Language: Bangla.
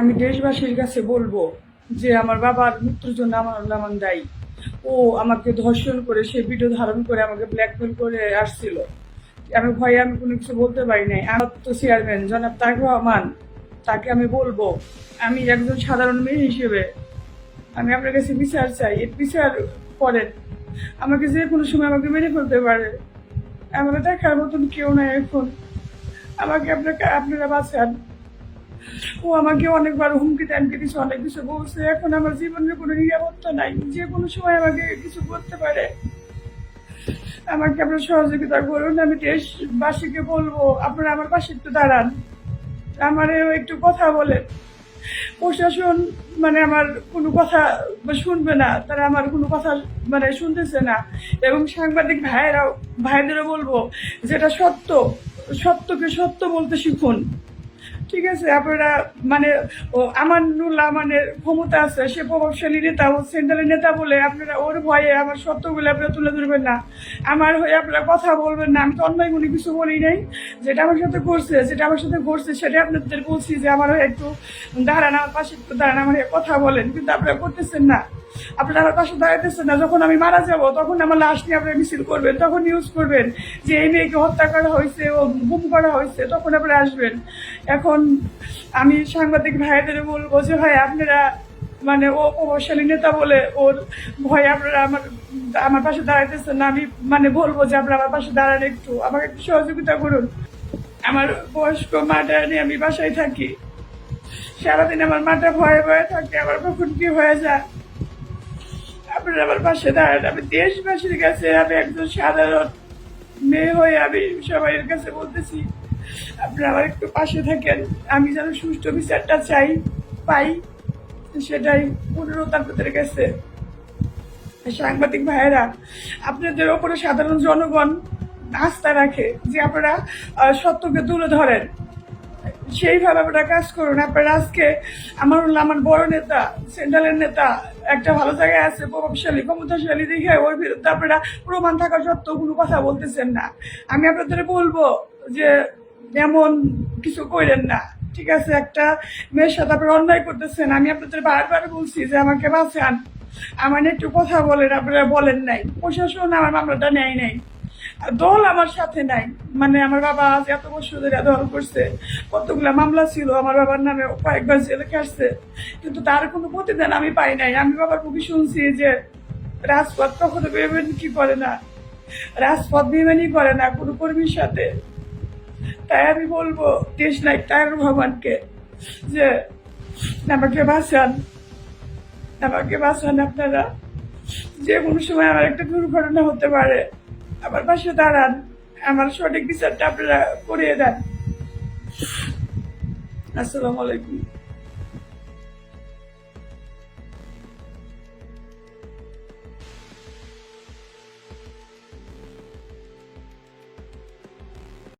আমি দেশবাসীর কাছে বলব যে আমার বাবার মৃত্যুর জন্য আমার নামান দায়ী। ও আমাকে ধর্ষণ করে, সে ভিডিও ধারণ করে আমাকে ব্ল্যাকমেল করে আসছিল। আমি ভয়ে আমি কোনো কিছু বলতে পারি নাই। আমার তো চেয়ারম্যান জনাব তাক রহমান, তাকে আমি বলব, আমি একজন সাধারণ মেয়ে হিসেবে, আমি আপনার কাছে বিচার চাই। এর বিচার করেন। আমাকে যে কোনো সময় আমাকে মেরে ফেলতে পারে। আমার দেখার মতন কেউ নাই এখন। আমাকে আপনাকে আপনারা বাঁচান। ও আমাকে অনেকবার হুমকি টামকি দিচ্ছে অনেক কিছু বলছে। এখন আমার জীবনের কোনো নিরাপত্তা নাই। যে কোনো সময় আমাকে কিছু করতে পারে। আমাকে আপনার সহযোগিতা করুন, আমি দেশবাসীকে বলব, আপনারা আমার পাশে একটু দাঁড়ান। আমারও একটু কথা বলেন। প্রশাসন মানে আমার কোনো কথা শুনবে না, তারা আমার কোনো কথা মানে শুনতেছে না। এবং সাংবাদিক ভাইয়েরাও ভাইদেরও বলব, যেটা সত্য, সত্যকে সত্য বলতে শিখুন। ঠিক আছে, আপনারা মানে আমানুল্লাহ মানে ক্ষমতা আছে, সে প্রভাবশালী নেতা ও সেন্ট্রালের নেতা বলে আপনারা ওর ভয়ে আমার সত্যগুলো আপনারা তুলে ধরবেন না। আমার হয়ে আপনারা কথা বলবেন না, আমি তো অন্যায় কোনো কিছু বলি নাই। যেটা আমার সাথে করছে যেটা আমার সাথে ঘটছে সেটা আপনাদের বলছি যে আমার হয়ে একটু দাঁড়ান, আমার পাশে একটু দাঁড়ান, আমার কথা বলেন, কিন্তু আপনারা করতেছেন না। আপনারা পাশে দাঁড়াইতেছেন না, যখন আমি মারা যাব, তখন আমার লাশ নিয়ে আপনারা মিছিল করবেন, তখন নিউজ করবেন যে এই মেয়েকে হত্যা করা হয়েছে ও গুম করা হয়েছে, তখন আপনারা আসবেন। এখন আমি সাংবাদিক ভাইদের বলব যে, ভাই, আপনারা মানে ও প্রভাবশালী নেতা বলে ওর ভয়ে আপনারা আমার আমার পাশে দাঁড়াইতেছেন না, আমি মানে বলব যে, আপনারা আমার পাশে দাঁড়ান একটু, আমাকে একটু সহযোগিতা করুন। আমার বয়স্ক মাটা নিয়ে আমি বাসায় থাকি। সারাদিন আমার মাটা ভয়ে ভয়ে থাকে, আমার কখন কি হয়ে যায়? আপনারা আমার পাশে দাঁড়ান আমি দেশবাসীর কাছে আমি একজন সাধারণ মেয়ে হয়ে আমি সবাইয়ের কাছে বলতেছি, আপনারা আমার একটু পাশে থাকেন। আমি যেন সুষ্ঠু বিচারটা চাই, পাই, সেটাই অনুরোধ আপনাদের কাছে সাংবাদিক ভাইয়েরা, আপনাদের ওপরে সাধারণ জনগণ আস্থা রাখে যে আপনারা সত্যকে তুলে ধরেন। সেইভাবে আপনারা কাজ করুন আপনারা আজকে আমার আমার বড় নেতা, সেন্ট্রালের নেতা, একটা ভালো জায়গায় আছে, প্রভাবশালী, ক্ষমতাশালী দেখে ওর বিরুদ্ধে আপনারা প্রমাণ থাকা সত্ত্বেও কোনো কথা বলতেছেন না। আমি আপনাদের বলব যে এমন কিছু করেন না, ঠিক আছে? একটা মেয়ের সাথে আপনারা অন্যায় করতেছেন। আমি আপনাদের বারবার বলছি যে আমাকে বাঁচান। আমার একটু কথা বলেন, আপনারা বলেন নাই। প্রশাসন আমার মামলাটা নেয় নাই। দল আমার সাথে নাই। মানে আমার বাবা আজ এত বছর ধরে দল করছে। কতগুলা মামলা ছিল, আমার বাবার নামে কয়েকবার জেলে কাটছে কিন্তু তার কোনো প্রতিদান আমি পাই নাই। আমি বাবার মুখে শুনছি যে রাজপথ কখনো বেমেনি কি করে না। রাজপথ বেমেনি করে না কোনো কর্মীর সাথে। তাই আমি বলব, দেশ নায়ক তায়র ভগবানকে, যে আমাকে বাঁচান। আমাকে বাঁচান আপনারা। যে কোনো সময় আমার একটা দুর্ঘটনা হতে পারে। আমার পাশে দাঁড়ান। আমার সঠিক বিচারটা আপনারা করিয়ে দেন। আসসালামু আলাইকুম।